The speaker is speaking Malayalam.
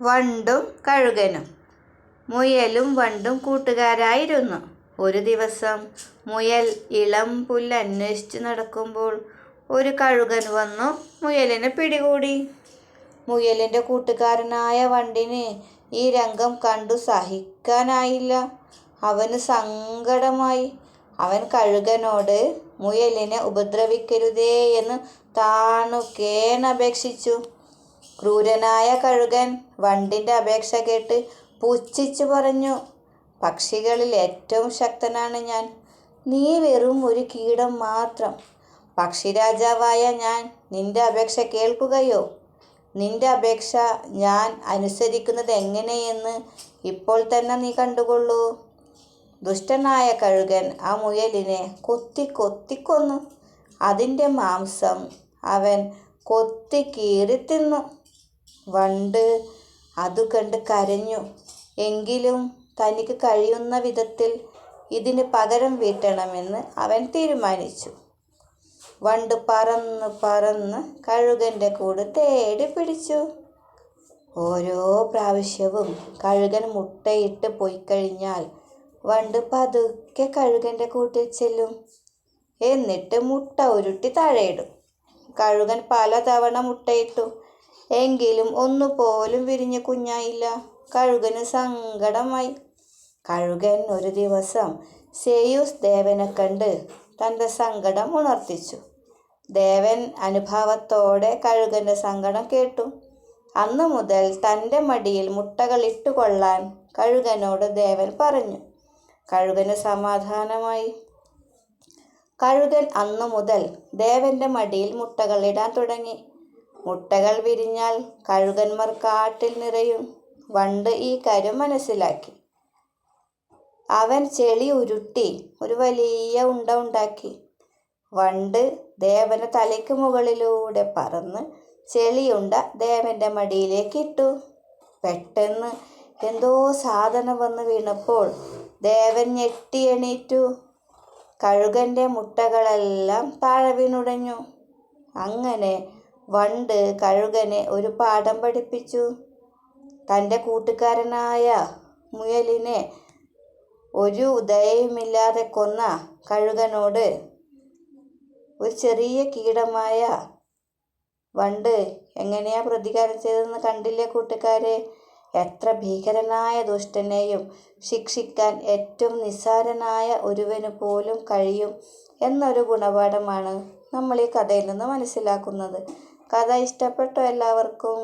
വണ്ടും കഴുകനും. മുയലും വണ്ടും കൂട്ടുകാരായിരുന്നു. ഒരു ദിവസം മുയൽ ഇളം പുല്ല് അന്വേഷിച്ച് നടക്കുമ്പോൾ ഒരു കഴുകൻ വന്നു മുയലിനെ പിടികൂടി. മുയലിന്റെ കൂട്ടുകാരനായ വണ്ടിന് ഈ രംഗം കണ്ടു സഹിക്കാനായില്ല. അവന് സങ്കടമായി. അവൻ കഴുകനോട് മുയലിനെ ഉപദ്രവിക്കരുതേ എന്ന് താണു കേണപേക്ഷിച്ചു ക്രൂരനായ കഴുകൻ വണ്ടിന്റെ അപേക്ഷ കേട്ട് പുച്ഛിച്ചു പറഞ്ഞു പക്ഷികളിൽ ഏറ്റവും ശക്തനാണ് ഞാൻ. നീ വെറും ഒരു കീടം മാത്രം. പക്ഷിരാജാവായ ഞാൻ നിന്റെ അപേക്ഷ കേൾക്കുകയോ? നിന്റെ അപേക്ഷ ഞാൻ അനുസരിക്കുന്നത് എങ്ങനെയെന്ന് ഇപ്പോൾ തന്നെ നീ കണ്ടുകൊള്ളൂ ദുഷ്ടനായ കഴുകൻ ആ മുയലിനെ കൊത്തി കൊത്തിക്കൊന്നു അതിന്റെ മാംസം അവൻ കൊത്തി കീറി തിന്നു. വണ്ട് അതു കണ്ട് കരഞ്ഞു. എങ്കിലും തനിക്ക് കഴിയുന്ന വിധത്തിൽ ഇതിന് പകരം വീട്ടണമെന്ന് അവൻ തീരുമാനിച്ചു. വണ്ട് പറന്ന് പറന്ന് കഴുകന്റെ കൂട് തേടി പിടിച്ചു. ഓരോ പ്രാവശ്യവും കഴുകൻ മുട്ടയിട്ട് പോയി കഴിഞ്ഞാൽ വണ്ട് പതുക്കെ കഴുകന്റെ കൂട്ടിൽ ചെല്ലും. എന്നിട്ട് മുട്ട ഉരുട്ടി താഴെയിടും കഴുകൻ പലതവണ മുട്ടയിട്ടു എങ്കിലും ഒന്നുപോലും വിരിഞ്ഞ കുഞ്ഞായില്ല. കഴുകന് സങ്കടമായി. കഴുകൻ ഒരു ദിവസം സെയൂസ് ദേവനെ കണ്ട് തന്റെ സങ്കടം ഉണർത്തിച്ചു. ദേവൻ അനുഭാവത്തോടെ കഴുകന്റെ സങ്കടം കേട്ടു. അന്നു മുതൽ തന്റെ മടിയിൽ മുട്ടകൾ ഇട്ടുകൊള്ളാൻ കഴുകനോട് ദേവൻ പറഞ്ഞു. കഴുകന് സമാധാനമായി. കഴുകൻ അന്നു മുതൽ ദേവന്റെ മടിയിൽ മുട്ടകൾ ഇടാൻ തുടങ്ങി. മുട്ടകൾ വിരിഞ്ഞാൽ കഴുകന്മാർ കാട്ടിൽ നിറയും. വണ്ട് ഈ കാര്യം മനസ്സിലാക്കി. അവൻ ചെളി ഉരുട്ടി ഒരു വലിയ ഉണ്ട ഉണ്ടാക്കി. വണ്ട് ദേവന് തലയ്ക്ക് മുകളിലൂടെ പറന്ന് ചെളിയുണ്ട ദേവന്റെ മടിയിലേക്ക് ഇട്ടു. പെട്ടെന്ന് എന്തോ സാധനം വന്ന് വീണപ്പോൾ ദേവൻ ഞെട്ടി എണീറ്റു. കഴുകന്റെ മുട്ടകളെല്ലാം താഴെ വീണുടഞ്ഞു. അങ്ങനെ വണ്ട് കഴുകനെ ഒരു പാഠം പഠിപ്പിച്ചു. തന്റെ കൂട്ടുകാരനായ മുയലിനെ ഒരു ദയയുമില്ലാതെ കൊന്ന കഴുകനോട് ഒരു ചെറിയ കീടമായ വണ്ട് എങ്ങനെയാ പ്രതികാരം ചെയ്തതെന്ന് കണ്ടില്ലേ കൂട്ടുകാരെ? എത്ര ഭീകരനായ ദുഷ്ടനെയും ശിക്ഷിക്കാൻ ഏറ്റവും നിസ്സാരനായ ഒരുവന് പോലും കഴിയും എന്നൊരു ഗുണപാഠമാണ് നമ്മൾ ഈ കഥയിൽ നിന്ന് മനസ്സിലാക്കുന്നത്. കഥ ഇഷ്ടപ്പെട്ടോ എല്ലാവർക്കും.